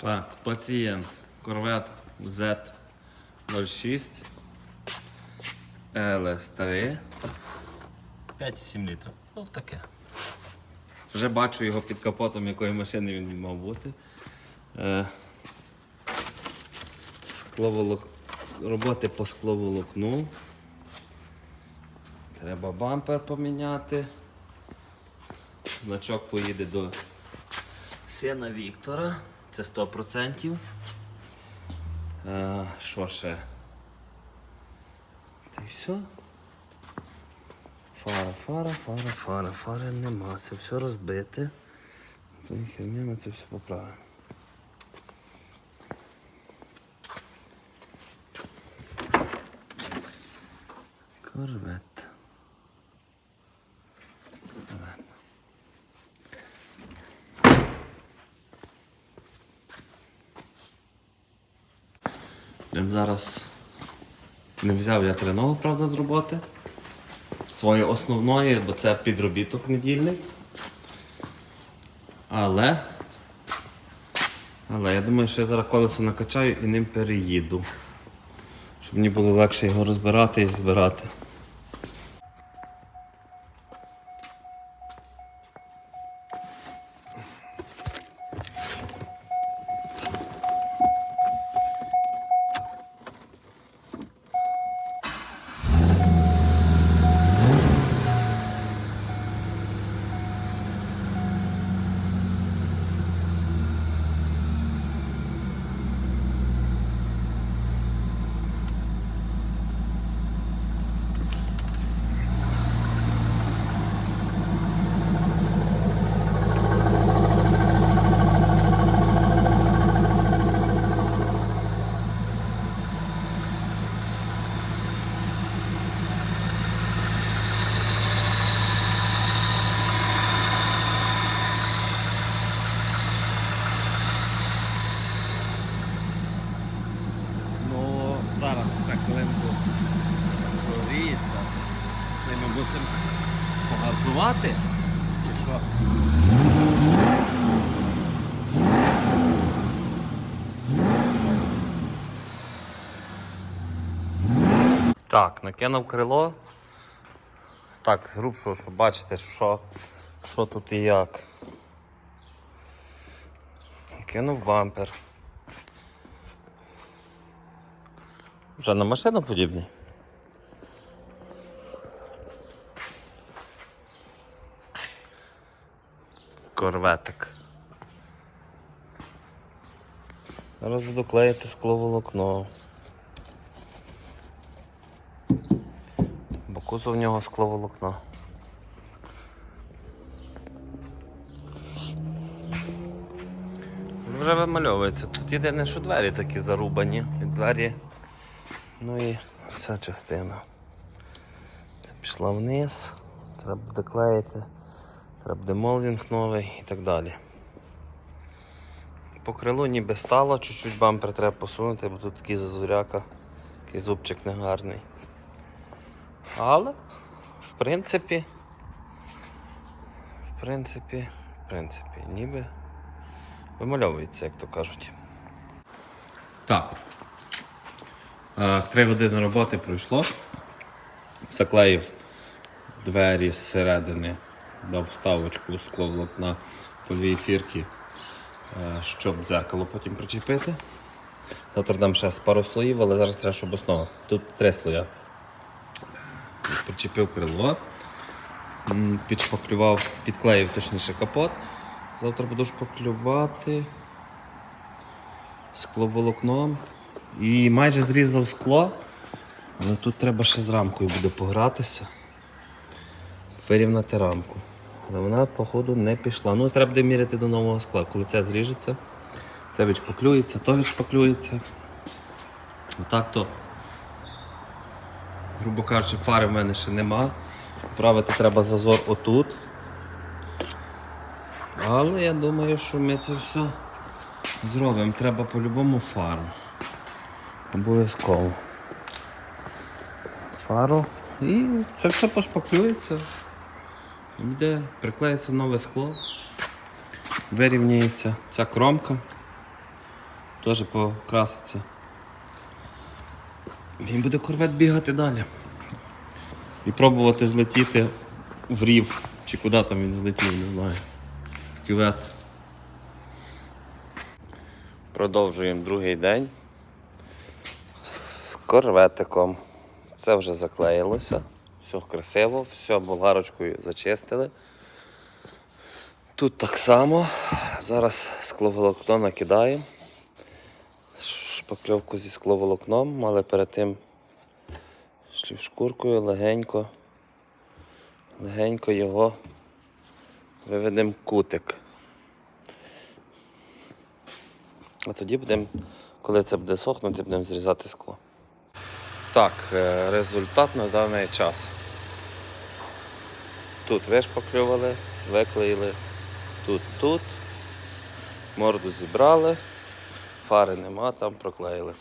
Так, пацієнт. Корвет Z06 LS3. 5,7 літрів. Ну таке. Вже бачу його під капотом, якої машини він мав бути. Е, скловолок... Роботи по скловолокну. Треба бампер поміняти. Значок поїде до сина Віктора. Це 100%. Е, що ще? Та й все. Фара, фара, фара, фара, фари нема. Це все розбите. То і херня ми це все поправимо. Корвет. Йдемо зараз не взяв я треного, правда, з роботи. Своєї основної, бо це підробіток недільний. Але. Але я думаю, що я зараз колесо накачаю і ним переїду. Щоб мені було легше його розбирати і збирати. Ну, зараз ще хвилинку прогріється. Ми мусимо погазувати. Чи що? Так, накинув крило. Так, згрубшого, щоб бачите, що, що тут і як. Кинув бампер. Вже на машину подібний. Корветик. Зараз буду клеїти скловолокно. Бо кузов в нього скловолокно. Вже вимальовується. Тут єдине, що двері такі зарубані. І двері Ну і ця частина. Це пішла вниз, треба буде клеїти, треба буде молдинг новий і так далі. По крилу ніби стало, чуть-чуть бампер треба посунути, бо тут такий зазуряка, такий зубчик негарний. Але, в принципі, в принципі, в принципі, ніби вимальовується, як то кажуть. Так. Три години роботи пройшло. Заклеїв двері зсередини, дав вставочку скловолокна по дві фірки, е, щоб дзеркало потім причепити. Завтра дам ще пару слоїв, але зараз треба, щоб основа. Тут три слоя. Причепив крило, підшпаклював, підклеїв точніше капот. Завтра буду шпаклювати скловолокном. І майже зрізав скло, але тут треба ще з рамкою буде погратися. Вирівняти рамку. Але вона, походу, не пішла. Ну, треба буде міряти до нового скла. Коли це зріжеться, це відшпаклюється, то відшпаклюється. Отак то, грубо кажучи, фари в мене ще нема. Правити треба зазор отут. Але я думаю, що ми це все зробимо. Треба по-любому фару. Обов'язково. Фару. І це все пошпаклюється. Буде, приклеїться нове скло. Вирівняється ця кромка. теж покраситься. Він буде корвет бігати далі. І пробувати злетіти в рів. Чи куди там він злетів, не знаю. В кювет. Продовжуємо другий день корветиком. Це вже заклеїлося. Все красиво, все болгарочкою зачистили. Тут так само. Зараз скловолокно накидаємо. Шпакльовку зі скловолокном, але перед тим шлівшкуркою легенько, легенько його виведемо кутик. А тоді будемо, коли це буде сохнути, будемо зрізати скло. Так, е, результат на даний час. Тут вишпаклювали, виклеїли, тут, тут. Морду зібрали, фари нема, там проклеїли.